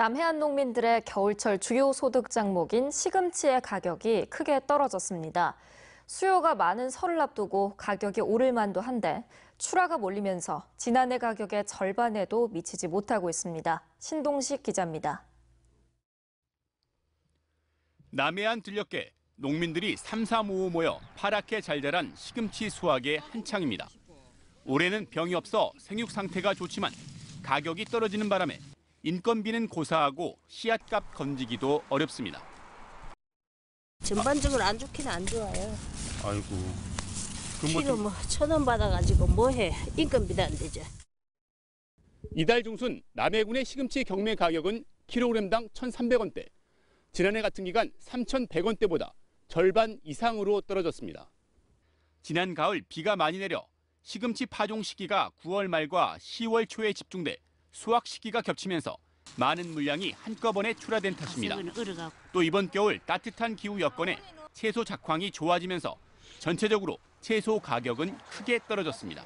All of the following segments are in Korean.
남해안 농민들의 겨울철 주요 소득 장목인 시금치의 가격이 크게 떨어졌습니다. 수요가 많은 설을 앞두고 가격이 오를 만도 한데 출하가 몰리면서 지난해 가격의 절반에도 미치지 못하고 있습니다. 신동식 기자입니다. 남해안 들녘에 농민들이 삼삼오오 모여 파랗게 잘 자란 시금치 수확의 한창입니다. 올해는 병이 없어 생육 상태가 좋지만 가격이 떨어지는 바람에 인건비는 고사하고 씨앗값 건지기도 어렵습니다. 전반적으로 안 좋긴 안 좋아요. 아이고. 키로 뭐천원 받아가지고 뭐해 인건비도 안 되죠. 이달 중순 남해군의 시금치 경매 가격은 킬로그램당 1,300원대. 지난해 같은 기간 3,100원대보다 절반 이상으로 떨어졌습니다. 지난 가을 비가 많이 내려 시금치 파종 시기가 9월 말과 10월 초에 집중돼 수확 시기가 겹치면서 많은 물량이 한꺼번에 출하된 탓입니다. 또 이번 겨울 따뜻한 기후 여건에 채소 작황이 좋아지면서 전체적으로 채소 가격은 크게 떨어졌습니다.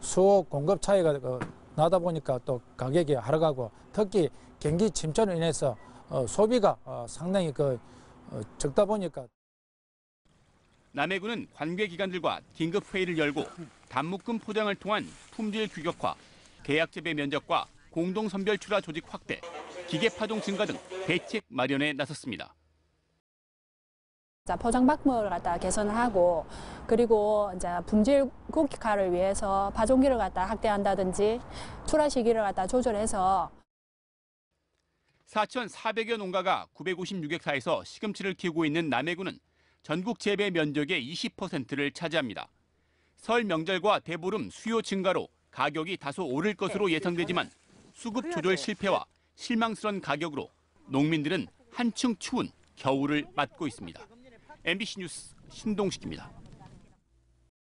수요 공급 차이가 그 나다 보니까 또 가격이 하락하고 특히 경기 침체로 인해서 어, 소비가 어, 상당히 그 어, 적다 보니까 남해군은 관계기관들과 긴급 회의를 열고 단묶음 포장을 통한 품질 규격화, 계약 재배 면적과 공동 선별 출하 조직 확대, 기계 파종 증가 등 대책 마련에 나섰습니다. 자, 포장 방법을 갖다 개선을 하고 그리고 이제 품질 국가를 위해서 파종기를 갖다 확대한다든지 출하 시기를 갖다 조절해서 4,400여 농가가 956헥타에서 시금치를 키우고 있는 남해군은 전국 재배 면적의 20%를 차지합니다. 설 명절과 대보름 수요 증가로 가격이 다소 오를 것으로 예상되지만 수급 조절 실패와 실망스런 가격으로 농민들은 한층 추운 겨울을 맞고 있습니다. MBC 뉴스 신동식입니다.